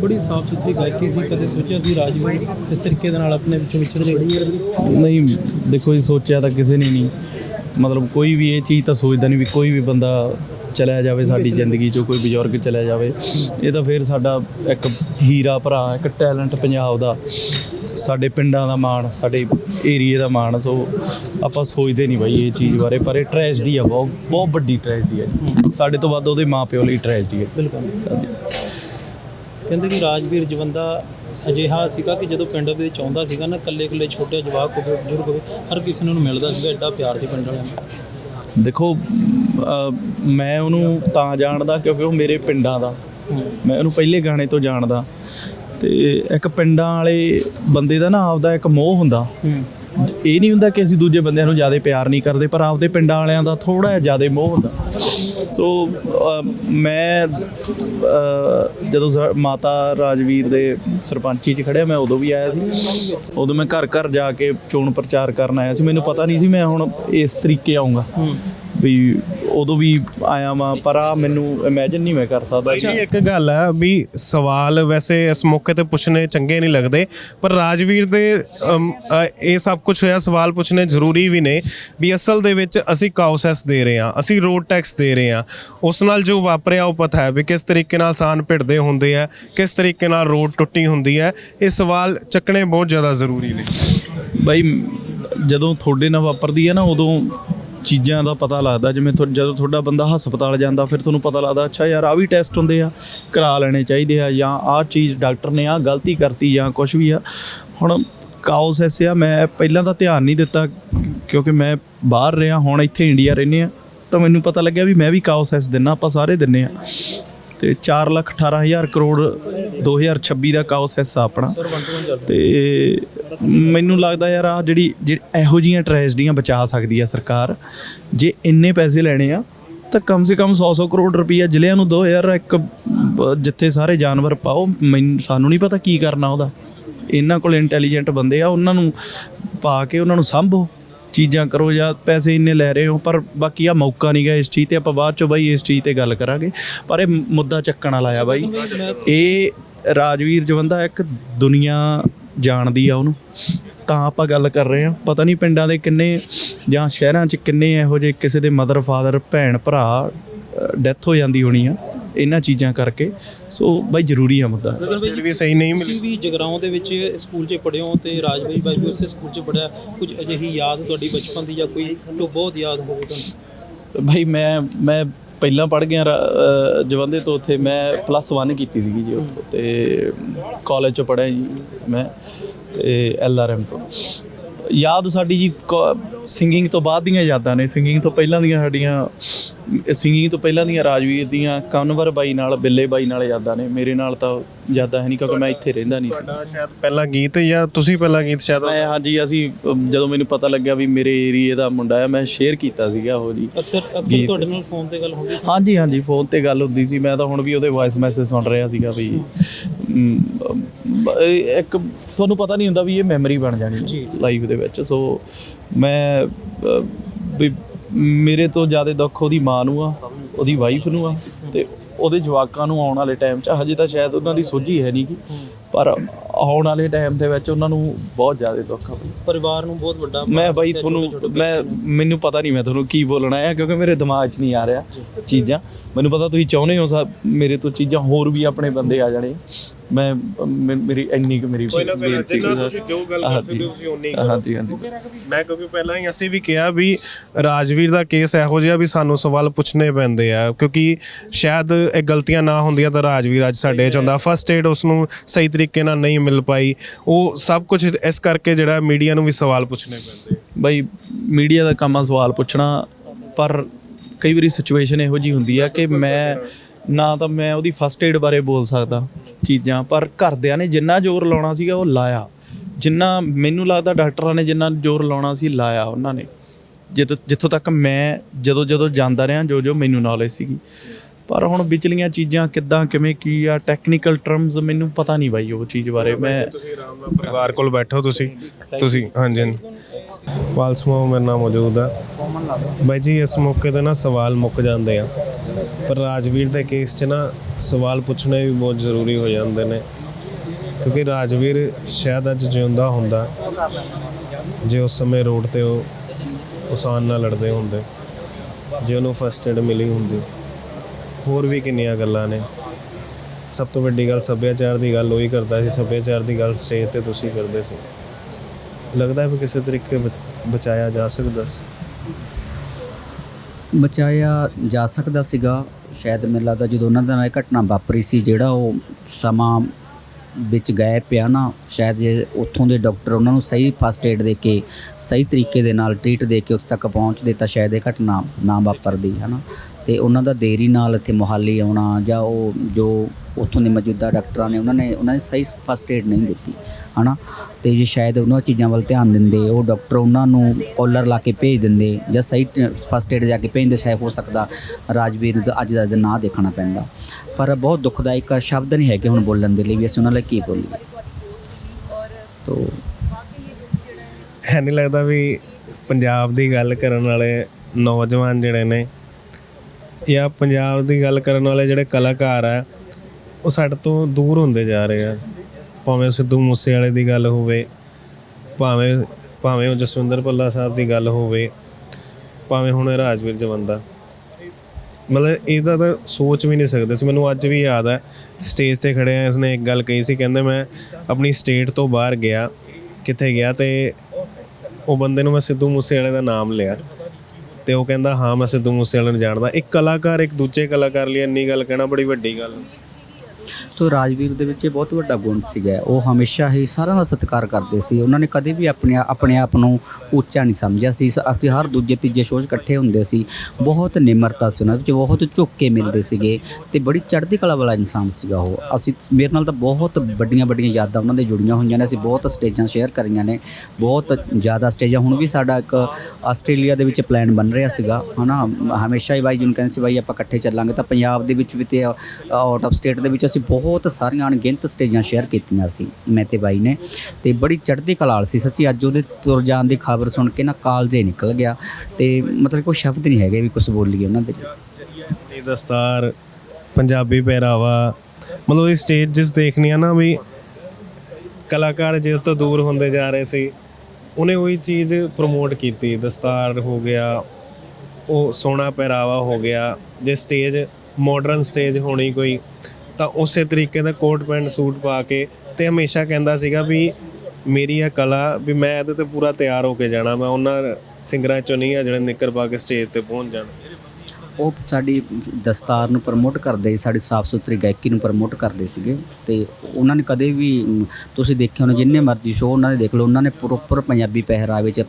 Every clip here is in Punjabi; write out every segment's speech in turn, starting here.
ਬੜੀ ਸਾਫ਼ ਸੁਥਰੀ ਗਾਇਕੀ ਸੀ ਕਦੇ ਸੋਚਿਆ ਸੀ ਰਾਜਵੀਰ ਇਸ ਤਰੀਕੇ ਦੇ ਨਾਲ ਆਪਣੇ ਵਿੱਚੋਂ ਵਿਚਰ ਜਾਏਗੀ ਨਹੀਂ ਦੇਖੋ ਜੀ ਸੋਚਿਆ ਤਾਂ ਕਿਸੇ ਨੇ ਨਹੀਂ। ਮਤਲਬ ਕੋਈ ਵੀ ਇਹ ਚੀਜ਼ ਤਾਂ ਸੋਚਦਾ ਨਹੀਂ ਵੀ ਕੋਈ ਵੀ ਬੰਦਾ ਚਲਿਆ ਜਾਵੇ ਸਾਡੀ ਜ਼ਿੰਦਗੀ ਚੋਂ ਕੋਈ ਬਜ਼ੁਰਗ ਚਲਿਆ ਜਾਵੇ। ਇਹ ਤਾਂ ਫਿਰ ਸਾਡਾ ਇੱਕ ਹੀਰਾ ਭਰਾ ਇੱਕ ਟੈਲੈਂਟ ਪੰਜਾਬ ਦਾ ਸਾਡੇ ਪਿੰਡਾਂ ਦਾ ਮਾਣ ਸਾਡੇ ਏਰੀਏ ਦਾ ਮਾਣ। ਸੋ ਆਪਾਂ ਸੋਚਦੇ ਨਹੀਂ ਬਾਈ ਇਹ ਚੀਜ਼ ਬਾਰੇ ਪਰ ਇਹ ਟ੍ਰੈਜਡੀ ਆ ਬਹੁਤ ਬਹੁਤ ਵੱਡੀ ਟ੍ਰੈਜਡੀ ਹੈ। ਸਾਡੇ ਤੋਂ ਵੱਧ ਉਹਦੇ ਮਾਪਿਓ ਲਈ ਟ੍ਰੈਜਡੀ ਹੈ ਬਿਲਕੁਲ। ਕਹਿੰਦੇ ਕਿ ਰਾਜਵੀਰ ਜਵੰਦਾ ਅਜਿਹਾ ਸੀਗਾ ਕਿ ਜਦੋਂ ਪਿੰਡ ਦੇ ਵਿੱਚ ਆਉਂਦਾ ਸੀਗਾ ਨਾ ਕੱਲੇ ਕੱਲੇ ਛੋਟੇ ਜਵਾਕ ਹੋਵੇ ਬਜ਼ੁਰਗ ਹੋਵੇ ਹਰ ਕਿਸੇ ਨੂੰ ਉਹਨੂੰ ਮਿਲਦਾ ਸੀਗਾ ਐਡਾ ਪਿਆਰ ਸੀ ਪਿੰਡ ਵਾਲਿਆਂ ਦਾ। ਦੇਖੋ ਮੈਂ ਉਹਨੂੰ ਤਾਂ ਜਾਣਦਾ ਕਿਉਂਕਿ ਉਹ ਮੇਰੇ ਪਿੰਡਾਂ ਦਾ। ਮੈਂ ਉਹਨੂੰ ਪਹਿਲੇ ਗਾਣੇ ਤੋਂ ਜਾਣਦਾ। ਤੇ ਇੱਕ ਪਿੰਡਾਂ ਵਾਲੇ ਬੰਦੇ ਦਾ ਨਾ ਆਪਦਾ ਇੱਕ ਮੋਹ ਹੁੰਦਾ। ਇਹ ਨਹੀਂ ਹੁੰਦਾ ਕਿ ਅਸੀਂ ਦੂਜੇ ਬੰਦਿਆਂ ਨੂੰ ਜ਼ਿਆਦਾ ਪਿਆਰ ਨਹੀਂ ਕਰਦੇ ਪਰ ਆਪਦੇ ਪਿੰਡਾਂ ਵਾਲਿਆਂ ਦਾ ਥੋੜਾ ਜਿਹਾ ਜ਼ਿਆਦਾ ਮੋਹ ਹੁੰਦਾ। ਸੋ ਮੈਂ ਜਦੋਂ ਮਾਤਾ ਰਾਜਵੀਰ ਦੇ ਸਰਪੰਚੀ 'ਚ ਖੜਿਆ ਮੈਂ ਉਦੋਂ ਵੀ ਆਇਆ ਸੀ। ਉਦੋਂ ਮੈਂ ਘਰ ਘਰ ਜਾ ਕੇ ਚੋਣ ਪ੍ਰਚਾਰ ਕਰਨ ਆਇਆ ਸੀ। ਮੈਨੂੰ ਪਤਾ ਨਹੀਂ ਸੀ ਮੈਂ ਹੁਣ ਇਸ ਤਰੀਕੇ ਆਉਂਗਾ ਵੀ ਉਦੋਂ ਵੀ ਆਇਆ ਵਾਂ ਪਰ ਆ ਮੈਨੂੰ ਇਮੇਜਿਨ ਨਹੀਂ ਮੈਂ ਕਰ ਸਕਦਾ। ਜੀ ਇੱਕ ਗੱਲ ਹੈ ਵੀ ਸਵਾਲ ਵੈਸੇ ਇਸ ਮੌਕੇ ਤੇ ਪੁੱਛਣੇ ਚੰਗੇ ਨਹੀਂ ਲੱਗਦੇ ਪਰ ਰਾਜਵੀਰ ਦੇ ਅਮ, ਅ, ਇਹ ਸਭ ਕੁਝ ਹੋਇਆ ਸਵਾਲ ਪੁੱਛਣੇ ਜ਼ਰੂਰੀ ਵੀ ਨੇ ਵੀ ਅਸਲ ਦੇ ਵਿੱਚ ਅਸੀਂ ਕਾਉਸੈਸ ਦੇ ਰਹੇ ਹਾਂ ਅਸੀਂ ਰੋਡ ਟੈਕਸ ਦੇ ਰਹੇ ਹਾਂ। ਉਸ ਨਾਲ ਜੋ ਵਾਪਰਿਆ ਉਹ ਪਤਾ ਹੈ ਵੀ ਕਿਸ ਤਰੀਕੇ ਨਾਲ ਸਾਨ ਭਿੜਦੇ ਹੁੰਦੇ ਆ ਕਿਸ ਤਰੀਕੇ ਨਾਲ ਰੋਡ ਟੁੱਟੀ ਹੁੰਦੀ ਹੈ ਇਹ ਸਵਾਲ ਚੱਕਣੇ ਬਹੁਤ ਜ਼ਿਆਦਾ ਜ਼ਰੂਰੀ ਨੇ। ਬਾਈ ਜਦੋਂ ਤੁਹਾਡੇ ਨਾਲ ਵਾਪਰਦੀ ਹੈ ਨਾ ਉਦੋਂ ਚੀਜ਼ਾਂ ਦਾ ਪਤਾ ਲੱਗਦਾ, ਜਿਵੇਂ ਤੁਹਾ- ਜਦੋਂ ਤੁਹਾਡਾ ਬੰਦਾ ਹਸਪਤਾਲ ਜਾਂਦਾ, ਫਿਰ ਤੁਹਾਨੂੰ ਪਤਾ ਲੱਗਦਾ, ਅੱਛਾ ਯਾਰ ਆ ਵੀ ਟੈਸਟ ਹੁੰਦੇ ਆ, ਕਰਾ ਲੈਣੇ ਚਾਹੀਦੇ ਆ, ਜਾਂ ਆਹ ਚੀਜ਼ ਡਾਕਟਰ ਨੇ ਆਹ ਗਲਤੀ ਕਰਤੀ ਜਾਂ ਕੁਝ ਵੀ ਆ। ਹੁਣ ਕਾਉਸ ਐਸੇ ਆ, ਮੈਂ ਪਹਿਲਾਂ ਤਾਂ ਧਿਆਨ ਨਹੀਂ ਦਿੱਤਾ, ਕਿਉਂਕਿ ਮੈਂ ਬਾਹਰ ਰਿਹਾ, ਹੁਣ ਇੱਥੇ ਇੰਡੀਆ ਰਹਿੰਦੇ ਆ, ਤਾਂ ਮੈਨੂੰ ਪਤਾ ਲੱਗਿਆ ਵੀ ਮੈਂ ਵੀ ਕਾਉਸ ਐਸ ਦਿੰਨਾ, ਆਪਾਂ ਸਾਰੇ ਦਿੰਨੇ ਆ। ਤੇ 4 ਲੱਖ 18 ਹਜ਼ਾਰ ਕਰੋੜ 2026 ਦਾ ਕਾਉਸੈਸ ਆ ਆਪਣਾ। ਤੇ ਮੈਨੂੰ ਲੱਗਦਾ ਯਾਰ ਆ ਜਿਹੜੀ ਜਿਹੜੀ ਇਹੋ ਜੀਆਂ ਟ੍ਰੈਜਡੀਆਂ ਬਚਾ ਸਕਦੀ ਆ ਸਰਕਾਰ। ਜੇ ਇੰਨੇ ਪੈਸੇ ਲੈਣੇ ਆ, ਤਾਂ ਕਮ ਸੇ ਕਮ 100 100 ਕਰੋੜ ਰੁਪਈਆ ਜ਼ਿਲ੍ਹਿਆਂ ਨੂੰ ਦੋ ਯਾਰ, ਇੱਕ ਜਿੱਥੇ ਸਾਰੇ ਜਾਨਵਰ ਪਾਓ। ਮੈਨ- ਸਾਨੂੰ ਨਹੀਂ ਪਤਾ ਕੀ ਕਰਨਾ ਉਹਦਾ। ਇਹਨਾਂ ਕੋਲ ਇੰਟੈਲੀਜੈਂਟ ਬੰਦੇ ਆ, ਉਹਨਾਂ ਨੂੰ ਪਾ ਕੇ ਉਹਨਾਂ ਨੂੰ ਸੰਭੋ। ਚੀਜ਼ਾਂ ਕਰੋ ਜਾਂ ਪੈਸੇ ਇੰਨੇ ਲੈ ਰਹੇ ਹੋ, ਪਰ ਬਾਕੀ ਆ ਮੌਕਾ ਨਹੀਂ ਗਾ ਇਸ ਚੀਜ਼ ਤੇ। ਆਪਾਂ ਬਾਅਦ ਚੋਂ ਬਾਈ ਇਸ ਚੀਜ਼ ਤੇ ਗੱਲ ਕਰਾਂਗੇ। ਪਰ ਇਹ ਮੁੱਦਾ ਚੱਕਣ ਵਾਲਾ ਆ ਬਾਈ। ਇਹ ਰਾਜਵੀਰ ਜਵੰਦਾ ਇੱਕ ਦੁਨੀਆ ਜਾਣਦੀ ਆ ਉਹਨੂੰ ਤਾਂ ਆਪਾਂ ਗੱਲ ਕਰ ਰਹੇ ਆ ਪਤਾ ਨਹੀਂ ਪਿੰਡਾਂ ਦੇ ਕਿੰਨੇ ਜਾਂ ਸ਼ਹਿਰਾਂ 'ਚ ਕਿੰਨੇ ਇਹੋ ਜਿਹੇ ਕਿਸੇ ਦੇ ਮਦਰ ਫਾਦਰ ਭੈਣ ਭਰਾ ਡੈਥ ਹੋ ਜਾਂਦੀ ਹੋਣੀ ਆ ਇਹਨਾਂ ਚੀਜ਼ਾਂ ਕਰਕੇ। ਸੋ ਬਾਈ ਜ਼ਰੂਰੀ ਆ ਮੁੱਦਾ। ਸਟੇਟ ਵੀ ਸਹੀ ਨਹੀਂ ਮਿਲੀ ਵੀ ਜਗਰਾਉਂ ਦੇ ਵਿੱਚ ਸਕੂਲ 'ਚ ਪੜ੍ਹੇ ਹੋ ਤੇ ਰਾਜਵੀਰ ਬਾਈ ਵੀ ਉਸੇ ਸਕੂਲ 'ਚ ਪੜ੍ਹਿਆ ਕੁਝ ਅਜਿਹੀ ਯਾਦ ਤੁਹਾਡੀ ਬਚਪਨ ਦੀ ਜਾਂ ਕੋਈ ਜੋ ਬਹੁਤ ਯਾਦ ਹੋਵੇ ਤੁਹਾਨੂੰ? ਭਾਈ ਮੈਂ ਮੈਂ ਪਹਿਲਾਂ ਪੜ ਗਿਆ ਰਾ- ਅਹ ਜਵੰਦੇ ਤੋਂ ਉੱਥੇ ਮੈਂ ਪਲੱਸ 1 ਕੀਤੀ ਸੀਗੀ ਜੀ ਉੱਥੋਂ ਤੇ ਕਾਲਜ ਚ ਪੜਿਆ ਜੀ ਮੈਂ, ਤੇ ਐਲਆਰਐਮ ਤੋਂ। ਯਾਦ ਸਾਡੀ ਜੀ ਸਿੰਗਿੰਗ ਤੋਂ ਬਾਅਦ ਦੀਆਂ ਯਾਦਾਂ ਨੇ ਸਿੰਗਿੰਗ ਤੋਂ ਪਹਿਲਾਂ ਦੀਆਂ ਸਾਡੀਆਂ ਸਿੰਗਿੰਗ ਤੋਂ ਪਹਿਲਾਂ ਦੀਆਂ ਰਾਜਵੀਰ ਦੀਆਂ ਕਨਵਰ ਬਾਈ ਨਾਲ ਬਿੱਲੇ ਬਾਈ ਨਾਲ ਯਾਦਾਂ ਨੇ। ਮੇਰੇ ਨਾਲ ਤਾਂ ਯਾਦਾਂ ਹੈ ਨਹੀਂ ਕਿਉਂਕਿ ਮੈਂ ਇੱਥੇ ਰਹਿੰਦਾ ਨਹੀਂ ਸੀ। ਤੁਹਾਡਾ ਸ਼ਾਇਦ ਪਹਿਲਾ ਗੀਤ ਜਾਂ ਤੁਸੀਂ ਪਹਿਲਾ ਗੀਤ ਸ਼ਾਇਦ ਮੈਂ ਹਾਂਜੀ ਅਸੀਂ ਜਦੋਂ ਮੈਨੂੰ ਪਤਾ ਲੱਗਿਆ ਵੀ ਮੇਰੇ ਏਰੀਏ ਦਾ ਮੁੰਡਾ ਹੈ ਮੈਂ ਸ਼ੇਅਰ ਕੀਤਾ ਸੀਗਾ ਉਹ ਜੀ। ਅਕਸਰ ਅਕਸਰ ਤੁਹਾਡੇ ਨਾਲ ਫੋਨ ਤੇ ਗੱਲ ਹੁੰਦੀ ਸੀ। ਹਾਂਜੀ ਹਾਂਜੀ ਫੋਨ ਤੇ ਗੱਲ ਹੁੰਦੀ ਸੀ। ਮੈਂ ਤਾਂ ਹੁਣ ਵੀ ਉਹਦੇ ਵਾਇਸ ਮੈਸੇਜ ਸੁਣ ਰਿਹਾ ਸੀਗਾ ਵੀ ਇੱਕ ਤੁਹਾਨੂੰ ਪਤਾ ਨਹੀਂ ਹੁੰਦਾ ਵੀ ਇਹ ਮੈਮਰੀ ਬਣ ਜਾਣੀ ਲਾਈਫ ਦੇ ਵਿੱਚ। ਸੋ ਮੈਂ ਵੀ ਮੇਰੇ ਤੋਂ ਜ਼ਿਆਦਾ ਦੁੱਖ ਉਹਦੀ ਮਾਂ ਨੂੰ ਆ ਉਹਦੀ ਵਾਈਫ ਨੂੰ ਆ ਤੇ ਉਹਦੇ ਜਵਾਕਾਂ ਨੂੰ ਆਉਣ ਵਾਲੇ ਟਾਈਮ 'ਚ ਹਜੇ ਤਾਂ ਸ਼ਾਇਦ ਉਹਨਾਂ ਦੀ ਸੋਝੀ ਹੈ ਨਹੀਂ ਗੀ ਪਰ ਆਉਣ ਵਾਲੇ ਟਾਈਮ ਦੇ ਵਿੱਚ ਉਹਨਾਂ ਨੂੰ ਬਹੁਤ ਜ਼ਿਆਦਾ ਦੁੱਖ ਆ। ਪਰਿਵਾਰ ਨੂੰ ਬਹੁਤ ਵੱਡਾ ਮੈਂ ਬਾਈ ਤੁਹਾਨੂੰ ਮੈਂ ਮੈਨੂੰ ਪਤਾ ਨਹੀਂ ਮੈਂ ਤੁਹਾਨੂੰ ਕੀ ਬੋਲਣਾ ਹੈ ਕਿਉਂਕਿ ਮੇਰੇ ਦਿਮਾਗ 'ਚ ਨਹੀਂ ਆ ਰਿਹਾ ਚੀਜ਼ਾਂ। ਮੈਨੂੰ ਪਤਾ ਤੁਸੀਂ ਚਾਹੁੰਦੇ ਹੋ ਸਾ ਮੇਰੇ ਤੋਂ ਚੀਜ਼ਾਂ ਹੋਰ ਵੀ ਆਪਣੇ ਬੰਦੇ ਆ ਜਾਣੇ। ਮੈਂ ਮੇਰੀ ਇੰਨੀ ਕੁ ਮੇਰੀ ਕੋਈ ਨਾ ਕੋਈ ਜਿੰਨਾ। ਤੁਸੀਂ ਜੋ ਗੱਲ ਕਰ ਸਕਦੇ ਹੋ ਤੁਸੀਂ ਕਰੋ। ਹਾਂਜੀ ਹਾਂਜੀ। ਮੈਂ ਕਿਉਂਕਿ ਪਹਿਲਾਂ ਹੀ ਅਸੀਂ ਵੀ ਕਿਹਾ ਵੀ ਰਾਜਵੀਰ ਦਾ ਕੇਸ ਇਹੋ ਜਿਹਾ ਵੀ ਸਾਨੂੰ ਸਵਾਲ ਪੁੱਛਣੇ ਪੈਂਦੇ ਆ ਕਿਉਂਕਿ ਸ਼ਾਇਦ ਇਹ ਗਲਤੀਆਂ ਨਾ ਹੁੰਦੀਆਂ ਤਾਂ ਰਾਜਵੀਰ ਅੱਜ ਸਾਡੇ ਚ ਹੁੰਦਾ। ਫਸਟ ਏਡ ਉਸ ਨੂੰ ਸਹੀ ਤਰੀਕੇ ਨਾਲ ਨਹੀਂ ਮਿਲ ਪਾਈ। ਉਹ ਸਭ ਕੁਝ ਇਸ ਕਰਕੇ ਜਿਹੜਾ ਮੀਡੀਆ ਨੂੰ ਵੀ ਸਵਾਲ ਪੁੱਛਣੇ ਪੈਂਦੇ ਬਾਈ ਮੀਡੀਆ ਦਾ ਕੰਮ ਆ ਸਵਾਲ ਪੁੱਛਣਾ ਪਰ ਕਈ ਵਾਰੀ ਸਿਚੁਏਸ਼ਨ ਇਹੋ ਜੀ ਹੁੰਦੀ ਆ ਕਿ ਮੈਂ ਨਾ ਤਾਂ ਮੈਂ ਉਹਦੀ ਫਸਟ ਏਡ ਬਾਰੇ ਬੋਲ ਸਕਦਾ ਚੀਜ਼ਾਂ ਪਰ ਘਰਦਿਆਂ ਨੇ ਜਿੰਨਾ ਜ਼ੋਰ ਲਾਉਣਾ ਸੀਗਾ ਉਹ ਲਾਇਆ। ਜਿੰਨਾ ਮੈਨੂੰ ਲੱਗਦਾ ਡਾਕਟਰਾਂ ਨੇ ਜਿੰਨਾ ਜ਼ੋਰ ਲਾਉਣਾ ਸੀ ਲਾਇਆ ਉਹਨਾਂ ਨੇ। ਜਿੱਥੋਂ ਜਿੱਥੋਂ ਤੱਕ ਮੈਂ ਜਦੋਂ ਜਦੋਂ ਜਾਂਦਾ ਰਿਹਾ ਜੋ ਜੋ ਮੈਨੂੰ ਨੌਲੇਜ ਸੀਗੀ। ਪਰ ਹੁਣ ਵਿਚਲੀਆਂ ਚੀਜ਼ਾਂ ਕਿੱਦਾਂ ਕਿਵੇਂ ਕੀ ਆ ਟੈਕਨੀਕਲ ਟਰਮਸ ਮੈਨੂੰ ਪਤਾ ਨਹੀਂ ਬਾਈ ਉਹ ਚੀਜ਼ ਬਾਰੇ। ਮੈਂ ਤੁਸੀਂ ਆਰਾਮ ਨਾਲ ਪਰਿਵਾਰ ਕੋਲ ਬੈਠੋ ਤੁਸੀਂ। ਤੁਸੀਂ ਹਾਂਜੀ ਹਾਂਜੀ ਪਾਲ ਸਮੂਹ ਮੇਰੇ ਨਾਲ ਮੌਜੂਦ ਆ। ਬਾਈ ਜੀ, ਇਸ ਮੌਕੇ ਤੇ ਨਾ ਸਵਾਲ ਮੁੱਕ ਜਾਂਦੇ ਆ। ਪਰ ਰਾਜਵੀਰ ਦੇ ਕੇਸ 'ਚ ਨਾ ਸਵਾਲ ਪੁੱਛਣੇ ਵੀ ਬਹੁਤ ਜ਼ਰੂਰੀ ਹੋ ਜਾਂਦੇ ਨੇ। ਕਿਉਂਕਿ ਰਾਜਵੀਰ ਸ਼ਾਇਦ ਅੱਜ ਜਿਉਂਦਾ ਹੁੰਦਾ। ਜੇ ਉਸ ਸਮੇਂ ਰੋਡ ਤੇ ਉਹ ਉਸਾਨ ਨਾਲ ਲੜਦੇ ਹੁੰਦੇ। ਜੇ ਉਹਨੂੰ ਫਸਟ ਏਡ ਮਿਲੀ ਹੁੰਦੀ। ਹੋਰ ਵੀ ਕਿੰਨੀਆਂ ਗੱਲਾਂ ਨੇ। ਸਭ ਤੋਂ ਵੱਡੀ ਗੱਲ ਸੱਭਿਆਚਾਰ ਦੀ ਗੱਲ ਉਹੀ ਕਰਦਾ ਸੀ। ਸੱਭਿਆਚਾਰ ਦੀ ਗੱਲ ਸਟੇਜ ਤੇ ਤੁਸੀਂ ਕਰਦੇ ਸੀ। ਲੱਗਦਾ ਵੀ ਕਿਸੇ ਤਰੀਕੇ ਬਚਾਇਆ ਜਾ ਸਕਦਾ ਸੀ। ਬਚਾਇਆ ਜਾ ਸਕਦਾ ਸੀਗਾ। ਸ਼ਾਇਦ ਮੈਨੂੰ ਲੱਗਦਾ ਜਦੋਂ ਉਹਨਾਂ ਦਾ ਇਹ ਘਟਨਾ ਵਾਪਰੀ ਸੀ, ਜਿਹੜਾ ਉਹ ਸਮਾਂ ਵਿੱਚ ਗਏ ਪਿਆ ਨਾ, ਸ਼ਾਇਦ ਜੇ ਉੱਥੋਂ ਦੇ ਡਾਕਟਰ ਉਹਨਾਂ ਨੂੰ ਸਹੀ ਫਸਟ ਏਡ ਦੇ ਕੇ, ਸਹੀ ਤਰੀਕੇ ਦੇ ਨਾਲ ਟ੍ਰੀਟ ਦੇ ਕੇ ਉੱਥੇ ਤੱਕ ਪਹੁੰਚਦੇ ਤਾਂ ਸ਼ਾਇਦ ਇਹ ਘਟਨਾ ਨਾ ਵਾਪਰਦੀ ਹੈ ਨਾ ਤੇ ਉਹਨਾਂ ਦਾ ਦੇਰੀ ਨਾਲ ਇੱਥੇ ਮੁਹਾਲੀ ਆਉਣਾ ਜਾਂ ਉਹ ਜੋ ਉੱਥੋਂ ਦੇ ਮੌਜੂਦਾ ਡਾਕਟਰਾਂ ਨੇ, ਉਹਨਾਂ ਨੇ ਉਹਨਾਂ ਨੇ ਸਹੀ ਫਸਟ ਏਡ ਨਹੀਂ ਦਿੱਤੀ, ਹਨਾ? ਤੇ ਜੇ ਸ਼ਾਇਦ ਉਹਨਾਂ ਚੀਜ਼ਾਂ ਵੱਲ ਧਿਆਨ ਦਿੰਦੇ, ਉਹ ਡਾਕਟਰ ਉਹਨਾਂ ਨੂੰ ਕਾਲਰ ਲਾ ਕੇ ਭੇਜ ਦਿੰਦੇ, ਜਾਂ ਸਹੀ ਫਸਟ ਏਡ ਜਾ ਕੇ ਭੇਜਦੇ ਸ਼ਾਇਦ ਹੋ ਸਕਦਾ ਰਾਜਵੀਰ ਦਾ ਅੱਜ ਦਾ ਦਿਨ ਨਾ ਦੇਖਣਾ ਪੈਂਦਾ। ਪਰ ਬਹੁਤ ਦੁਖਦਾਇਕ ਸ਼ਬਦ ਨਹੀਂ ਹੈਗੇ ਹੁਣ ਬੋਲਣ ਦੇ ਲਈ, ਵੀ ਅਸੀਂ ਉਹਨਾਂ ਲਈ ਕੀ ਬੋਲੀਏ। ਤੋ ਹੈ ਨਹੀਂ ਲੱਗਦਾ ਵੀ ਪੰਜਾਬ ਦੀ ਗੱਲ ਕਰਨ ਵਾਲੇ ਨੌਜਵਾਨ ਜਿਹੜੇ ਨੇ ਜਾਂ ਪੰਜਾਬ ਦੀ ਗੱਲ ਕਰਨ ਵਾਲੇ ਜਿਹੜੇ ਕਲਾਕਾਰ ਆ ਉਹ ਸਾਡੇ ਤੋਂ ਦੂਰ ਹੁੰਦੇ ਜਾ ਰਹੇ ਆ। ਭਾਵੇਂ ਸਿੱਧੂ ਮੂਸੇ ਵਾਲੇ ਦੀ ਗੱਲ ਹੋਵੇ, ਭਾਵੇਂ ਭਾਵੇਂ ਉਹ ਜਸਵਿੰਦਰ ਭੱਲਾ ਸਾਹਿਬ ਦੀ ਗੱਲ ਹੋਵੇ, ਭਾਵੇਂ ਹੁਣ ਰਾਜਵੀਰ ਜਵੰਦਾ। ਮਤਲਬ ਇਹਦਾ ਤਾਂ ਸੋਚ ਵੀ ਨਹੀਂ ਸਕਦੇ ਸੀ। ਮੈਨੂੰ ਅੱਜ ਵੀ ਯਾਦ ਹੈ ਸਟੇਜ ਤੇ ਖੜੇ ਆ, ਇਸਨੇ ਇੱਕ ਗੱਲ ਕਹੀ ਸੀ, ਕਹਿੰਦੇ ਮੈਂ ਆਪਣੀ ਸਟੇਟ ਤੋਂ ਬਾਹਰ ਗਿਆ, ਕਿੱਥੇ ਗਿਆ ਤੇ ਉਹ ਬੰਦੇ ਨੂੰ ਮੈਂ ਸਿੱਧੂ ਮੂਸੇਵਾਲੇ ਦਾ ਨਾਮ ਲਿਆ ਤੇ ਉਹ ਕਹਿੰਦਾ, ਹਾਂ, ਮੈਂ ਸਿੱਧੂ ਮੂਸੇਵਾਲੇ ਨੂੰ ਜਾਣਦਾ। ਇੱਕ ਕਲਾਕਾਰ ਇੱਕ ਦੂਜੇ ਕਲਾਕਾਰ ਲਈ ਇੰਨੀ ਗੱਲ ਕਹਿਣਾ ਬੜੀ ਵੱਡੀ ਗੱਲ ਹੈ ਤੋ ਰਾਜਵੀਰ ਦੇ ਵਿੱਚ ਇਹ ਬਹੁਤ ਵੱਡਾ ਗੁਣ ਸੀਗਾ। ਉਹ ਹਮੇਸ਼ਾ ਹੀ ਸਾਰਿਆਂ ਦਾ ਸਤਿਕਾਰ ਕਰਦੇ ਸੀ। ਉਹਨਾਂ ਨੇ ਕਦੇ ਵੀ ਆਪਣੇ ਆਪਣੇ ਆਪ ਨੂੰ ਉੱਚਾ ਨਹੀਂ ਸਮਝਿਆ ਸੀ। ਸ- ਅਸੀਂ ਹਰ ਦੂਜੇ, ਤੀਜੇ ਸ਼ੋਅ 'ਚ ਇਕੱਠੇ ਹੁੰਦੇ ਸੀ। ਬਹੁਤ ਨਿਮਰਤਾ ਸੀ ਉਹਨਾਂ ਵਿੱਚ, ਬਹੁਤ ਝੁੱਕ ਕੇ ਮਿਲਦੇ ਸੀਗੇ ਤੇ ਬੜੀ ਚੜ੍ਹਦੀ ਕਲਾ ਵਾਲਾ ਇਨਸਾਨ ਸੀਗਾ ਉਹ। ਅਸੀਂ ਮੇਰੇ ਨਾਲ ਤਾਂ ਬਹੁਤ ਵੱਡੀਆਂ ਵੱਡੀਆਂ ਯਾਦਾਂ ਉਹਨਾਂ ਦੇ ਜੁੜੀਆਂ ਹੋਈਆਂ ਨੇ। ਅਸੀਂ ਬਹੁਤ ਸਟੇਜਾਂ ਸ਼ੇਅਰ ਕਰੀਆਂ ਨੇ। ਬਹੁਤ ਜ਼ਿਆਦਾ ਸਟੇਜਾਂ। ਹੁਣ ਵੀ ਸਾਡਾ ਇੱਕ ਆਸਟ੍ਰੇਲੀਆ ਦੇ ਵਿੱਚ ਪਲਾਨ ਬਣ ਰਿਹਾ ਸੀਗਾ। ਹਨਾ, ਹਮੇਸ਼ਾ ਹੀ ਬਾਈ ਜੀ ਕਹਿੰਦੇ ਸੀ, ਬਾਈ ਆਪਾਂ ਇਕੱਠੇ ਚੱਲਾਂਗੇ। ਤਾਂ ਪੰਜਾਬ ਦੇ ਵਿੱਚ ਵੀ ਤੇ ਆਊਟ ਆਫ ਸਟੇਟ ਦੇ ਵਿੱਚ ਅਸੀਂ ਬਹੁਤ ਸਾਰੀਆਂ ਅਣਗਿਣਤ ਸਟੇਜਾਂ ਸ਼ੇਅਰ ਕੀਤੀਆਂ ਸੀ ਮੈਂ ਤੇ ਬਾਈ ਨੇ ਤੇ ਬੜੀ ਚੜ੍ਹਦੀ ਕਲਾਲ ਸੀ। ਸੱਚੀ ਅੱਜ ਉਹਦੇ ਤੁਰ ਜਾਣ ਦੀ ਖਬਰ ਸੁਣ ਕੇ ਨਾ ਕਾਲਜੇ ਨਿਕਲ ਗਿਆ ਤੇ ਮਤਲਬ ਕੋਈ ਸ਼ਬਦ ਨਹੀਂ ਹੈਗੇ ਵੀ ਕੁਝ ਬੋਲੀਏ ਉਹਨਾਂ ਦੇ। ਲਈ ਦਸਤਾਰ ਪੰਜਾਬੀ ਪਹਿਰਾਵਾ, ਮਤਲਬ ਇਹ ਸਟੇਜ ਜਿਸ ਦੇਖਣੀ ਆ ਨਾ ਵੀ ਕਲਾਕਾਰ ਜਿਸ ਤੋਂ ਦੂਰ ਹੁੰਦੇ ਜਾ ਰਹੇ ਸੀ, ਉਹਨੇ ਉਹੀ ਚੀਜ਼ ਪ੍ਰਮੋਟ ਕੀਤੀ। ਦਸਤਾਰ ਹੋ ਗਿਆ, ਉਹ ਸੋਹਣਾ ਪਹਿਰਾਵਾ ਹੋ ਗਿਆ, ਜੇ ਸਟੇਜ ਮਾਡਰਨ ਸਟੇਜ ਹੋਣੀ ਕੋਈ ਤਾਂ ਉਸੇ ਤਰੀਕੇ ਦਾ ਕੋਟ ਪੈਂਟ, ਸੂਟ ਪਾ ਕੇ ਤੇ ਹਮੇਸ਼ਾ ਕਹਿੰਦਾ ਸੀਗਾ ਵੀ ਮੇਰੀ ਇਹ ਕਲਾ ਵੀ ਮੈਂ ਇਹਦੇ ਤੇ ਪੂਰਾ ਤਿਆਰ ਹੋ ਕੇ ਜਾਣਾ, ਮੈਂ ਉਹਨਾਂ ਸਿੰਗਰਾਂ ਚੋਂ ਨਹੀਂ ਆ ਜਿਹੜੇ ਨਿੱਕਰ ਪਾ ਕੇ ਸਟੇਜ ਤੇ ਪਹੁੰਚ ਜਾਣ। ਉਹ ਸਾਡੀ ਦਸਤਾਰ ਨੂੰ ਪ੍ਰਮੋਟ ਕਰਦੇ ਸੀ, ਸਾਡੀ ਸਾਫ਼ ਸੁਥਰੀ ਗਾਇਕੀ ਨੂੰ ਪ੍ਰਮੋਟ ਕਰਦੇ ਸੀਗੇ ਤੇ ਉਹਨਾਂ ਨੇ ਕਦੇ ਵੀ, ਤੁਸੀਂ ਦੇਖਿਆ ਹੋਣਾ ਜਿੰਨੇ ਮਰਜ਼ੀ ਸ਼ੋਅ ਉਹਨਾਂ ਦੇ ਦੇਖ ਲਓ, ਉਹਨਾਂ ਨੇ ਪ੍ਰੋਪਰ ਪੰਜਾਬੀ ਪਹਿਰਾਵੇ ਚ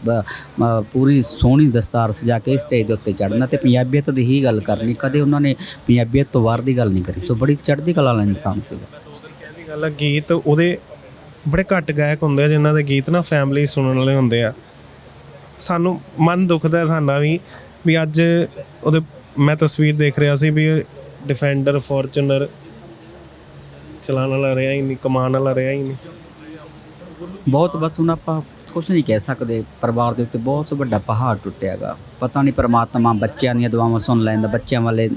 ਪੂਰੀ ਸੋਹਣੀ ਦਸਤਾਰ ਸਜਾ ਕੇ ਸਟੇਜ ਦੇ ਉੱਤੇ ਚੜ੍ਹਨਾ ਤੇ ਪੰਜਾਬੀਅਤ ਦੀ ਹੀ ਗੱਲ ਕਰਨੀ, ਕਦੇ ਉਹਨਾਂ ਨੇ ਪੰਜਾਬੀਅਤ ਤੋਂ ਬਾਹਰ ਦੀ ਗੱਲ ਨਹੀਂ ਕਰੀ, ਸੋ ਬੜੀ ਚੜ੍ਹਦੀ ਕਲਾ ਵਾਲਾ ਇਨਸਾਨ ਸੀਗਾ। ਕਹਿੰਦੀ ਗੱਲ ਆ, ਗੀਤ ਉਹਦੇ ਬੜੇ ਘੱਟ ਗਾਇਕ ਹੁੰਦੇ ਆ, ਜਿਨ੍ਹਾਂ ਦੇ ਗੀਤ ਨਾ ਫੈਮਿਲੀ ਸੁਣਨ ਵਾਲੇ ਹੁੰਦੇ ਆ। ਸਾਨੂੰ ਮਨ ਦੁਖਦਾ ਸਾਡਾ ਵੀ ਵੀ ਅੱਜ ਉਹਦੇ ਮੈਂ ਤਸਵੀਰ ਦੇਖ ਰਿਹਾ ਸੀ ਵੀ ਡਿਫੈਂਡਰ ਫੋਰਚੂਨਰ ਚਲਾਉਣ ਵਾਲਾ ਰਿਹਾ ਹੀ ਨਹੀਂ, ਕਮਾਉਣ ਵਾਲਾ ਰਿਹਾ ਹੀ ਨਹੀਂ। ਬਹੁਤ, ਬਸ ਹੁਣ ਆਪਾਂ ਕੁਝ ਨਹੀਂ ਕਹਿ ਸਕਦੇ। ਪਰਿਵਾਰ ਦੇ ਉੱਤੇ ਬਹੁਤ ਵੱਡਾ ਪਹਾੜ ਟੁੱਟਿਆਗਾ। ਪਤਾ ਨਹੀਂ ਪਰਮਾਤਮਾ ਬੱਚਿਆਂ ਦੀਆਂ ਦੁਆਵਾਂ ਸੁਣ ਲੈਂਦਾ, ਬੱਚਿਆਂ ਵਾਲੇ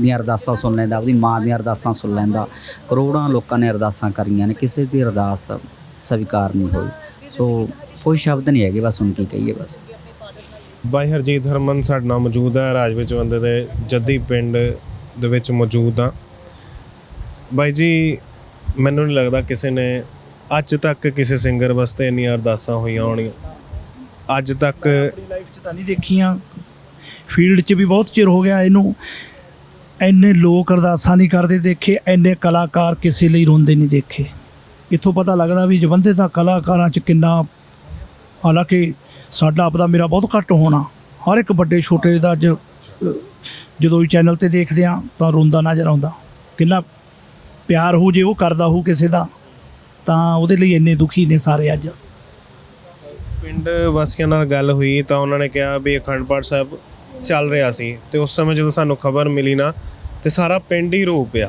ਦੀਆਂ ਅਰਦਾਸਾਂ ਸੁਣ ਲੈਂਦਾ ਉਹਦੀ ਮਾਂ ਦੀਆਂ ਅਰਦਾਸਾਂ ਸੁਣ ਲੈਂਦਾ। ਕਰੋੜਾਂ ਲੋਕਾਂ ਨੇ ਅਰਦਾਸਾਂ ਕਰੀਆਂ ਨੇ, ਕਿਸੇ ਦੀ ਅਰਦਾਸ ਸਵੀਕਾਰ ਨਹੀਂ ਹੋਈ। ਸੋ ਕੋਈ ਸ਼ਬਦ ਨਹੀਂ ਹੈਗੇ, ਬਸ ਹੁਣ ਕੀ ਕਹੀਏ, ਬਸ। ਬਾਈ ਹਰਜੀਤ ਹਰਮਨ ਸਾਡੇ ਨਾਲ ਮੌਜੂਦ ਹੈ, ਰਾਜ ਵਿੱਚ ਬੰਦੇ ਦੇ ਜੱਦੀ ਪਿੰਡ ਦੇ ਵਿੱਚ ਮੌਜੂਦ ਆ ਬਾਈ ਜੀ, ਮੈਨੂੰ ਨਹੀਂ ਲੱਗਦਾ ਕਿਸੇ ਨੇ ਅੱਜ ਤੱਕ ਕਿਸੇ ਸਿੰਗਰ ਵਾਸਤੇ ਇੰਨੀਆਂ ਅਰਦਾਸਾਂ ਹੋਈਆਂ ਹੋਣੀਆਂ। ਅੱਜ ਤੱਕ ਲਾਈਫ 'ਚ ਤਾਂ ਨਹੀਂ ਦੇਖੀਆਂ। ਫੀਲਡ 'ਚ ਵੀ ਬਹੁਤ ਚਿਰ ਹੋ ਗਿਆ ਇਹਨੂੰ। ਐਨੇ ਲੋਕ ਅਰਦਾਸਾਂ ਨਹੀਂ ਕਰਦੇ ਦੇਖੇ ਐਨੇ ਕਲਾਕਾਰ ਕਿਸੇ ਲਈ ਰੋਂਦੇ ਨਹੀਂ ਦੇਖੇ। ਇੱਥੋਂ ਪਤਾ ਲੱਗਦਾ ਵੀ ਜਵੰਦੇ ਦਾ ਕਲਾਕਾਰਾਂ 'ਚ ਕਿੰਨਾ, ਹਾਲਾਂਕਿ ਸਾਡਾ ਆਪਦਾ ਮੇਰਾ ਬਹੁਤ ਘੱਟ ਹੋਣਾ। ਹਰ ਇੱਕ ਵੱਡੇ ਛੋਟੇ ਦਾ ਅੱਜ, ਜਦੋਂ ਵੀ ਚੈਨਲ ਤੇ ਦੇਖਦੇ ਆ ਤਾਂ ਰੋਂਦਾ ਨਜ਼ਰ ਆਉਂਦਾ। ਕਿੰਨਾ ਪਿਆਰ ਹੋ ਜੇ ਉਹ ਕਰਦਾ ਹੋ ਕਿਸੇ ਦਾ, ਤਾਂ ਉਹਦੇ ਲਈ ਇੰਨੇ ਦੁਖੀ ਨੇ ਸਾਰੇ ਅੱਜ। ਪਿੰਡ ਵਾਸੀਆਂ ਨਾਲ ਗੱਲ ਹੋਈ ਤਾਂ ਉਹਨਾਂ ਨੇ ਕਿਹਾ ਵੀ ਅਖੰਡ ਪਾਠ ਸਾਹਿਬ ਚੱਲ ਰਿਹਾ ਸੀ ਤੇ ਉਸ ਸਮੇਂ ਜਦੋਂ ਸਾਨੂੰ ਖਬਰ ਮਿਲੀ ਨਾ ਤੇ ਸਾਰਾ ਪਿੰਡ ਹੀ ਰੋ ਪਿਆ।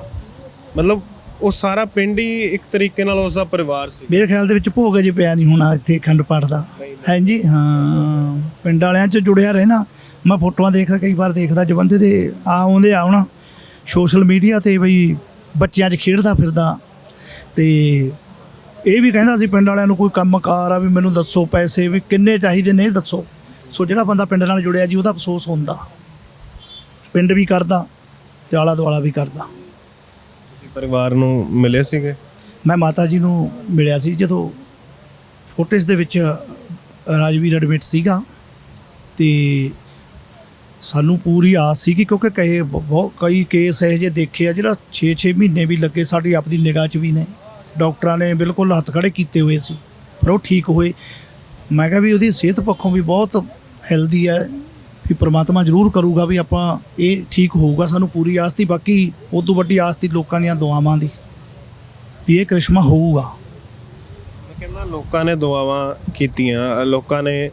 ਮਤਲਬ ਉਹ ਸਾਰਾ ਪਿੰਡ ਹੀ ਇੱਕ ਤਰੀਕੇ ਨਾਲ ਉਸ ਦਾ ਪਰਿਵਾਰ ਸੀ। ਮੇਰੇ ਖਿਆਲ ਦੇ ਵਿੱਚ ਭੋਗ ਅਜੇ ਪਿਆ ਨਹੀਂ ਹੋਣਾ ਇੱਥੇ ਅਖੰਡ ਪਾਠ ਦਾ। ਹਾਂਜੀ ਹਾਂ ਪਿੰਡ ਵਾਲਿਆਂ 'ਚ ਜੁੜਿਆ ਰਹਿਣਾ। ਮੈਂ ਫੋਟੋਆਂ ਦੇਖਦਾ ਕਈ ਵਾਰ ਦੇਖਦਾ ਜਵੰਦੇ ਦੇ ਆ ਆਉਂਦੇ ਆ ਹੁਣ। ਸੋਸ਼ਲ ਮੀਡੀਆ ਤੇ ਬਈ ਬੱਚਿਆਂ 'ਚ ਖੇਡਦਾ ਫਿਰਦਾ। ਤੇ ਇਹ ਵੀ ਕਹਿੰਦਾ ਸੀ ਪਿੰਡ ਵਾਲਿਆਂ ਨੂੰ ਕੋਈ ਕੰਮ ਕਾਰ ਆ ਵੀ ਮੈਨੂੰ ਦੱਸੋ ਪੈਸੇ ਵੀ ਕਿੰਨੇ ਚਾਹੀਦੇ ਨੇ ਦੱਸੋ। ਸੋ ਜਿਹੜਾ ਬੰਦਾ ਪਿੰਡ ਨਾਲ ਜੁੜਿਆ ਜੀ ਉਹਦਾ ਅਫਸੋਸ ਹੁੰਦਾ। ਪਿੰਡ ਵੀ ਕਰਦਾ ਤੇ ਆਲਾ ਦੁਆਲਾ ਵੀ ਕਰਦਾ। ਪਰਿਵਾਰ ਨੂੰ ਮਿਲੇ ਸੀਗੇ? ਮੈਂ ਮਾਤਾ ਜੀ ਨੂੰ ਮਿਲਿਆ ਸੀ ਜਦੋਂ ਫੋਟੇਸ ਦੇ ਵਿੱਚ ਰਾਜਵੀਰ ਐਡਮਿਟ ਸੀਗਾ ਤੇ ਸਾਨੂੰ ਪੂਰੀ ਆਸ ਸੀ ਕਿ ਕਿਉਂਕਿ ਕਈ ਬਹੁਤ ਕਈ ਕੇਸ ਇਹੋ ਜਿਹੇ ਦੇਖੇ ਆ ਜਿਹੜਾ 6-6 ਮਹੀਨੇ ਵੀ ਲੱਗੇ ਸਾਡੀ ਆਪਦੀ ਨਿਗਾਹ 'ਚ ਵੀ ਨੇ। ਡਾਕਟਰਾਂ ਨੇ ਬਿਲਕੁਲ ਹੱਥ ਖੜੇ ਕੀਤੇ ਹੋਏ ਸੀ, ਪਰ ਉਹ ਠੀਕ ਹੋਏ। ਮੈਂ ਕਿਹਾ ਵੀ ਉਹਦੀ ਸਿਹਤ ਪੱਖੋਂ ਵੀ ਬਹੁਤ ਹੈਲਦੀ ਹੈ। ਵੀ ਪ੍ਰਮਾਤਮਾ ਜ਼ਰੂਰ ਕਰੂਗਾ ਵੀ ਆਪਾਂ ਇਹ ਠੀਕ ਹੋਊਗਾ ਸਾਨੂੰ ਪੂਰੀ ਆਸ ਤੀ ਬਾਕੀ ਉਸ ਤੋਂ ਵੱਡੀ ਆਸ ਤੀ ਲੋਕਾਂ ਦੀਆਂ ਦੁਆਵਾਂ ਦੀ ਵੀ ਇਹ ਕਰਿਸ਼ਮਾ ਹੋਊਗਾ। ਮੈਂ ਕਹਿੰਦਾ ਲੋਕਾਂ ਨੇ ਦੁਆਵਾਂ ਕੀਤੀਆਂ ਲੋਕਾਂ ਨੇ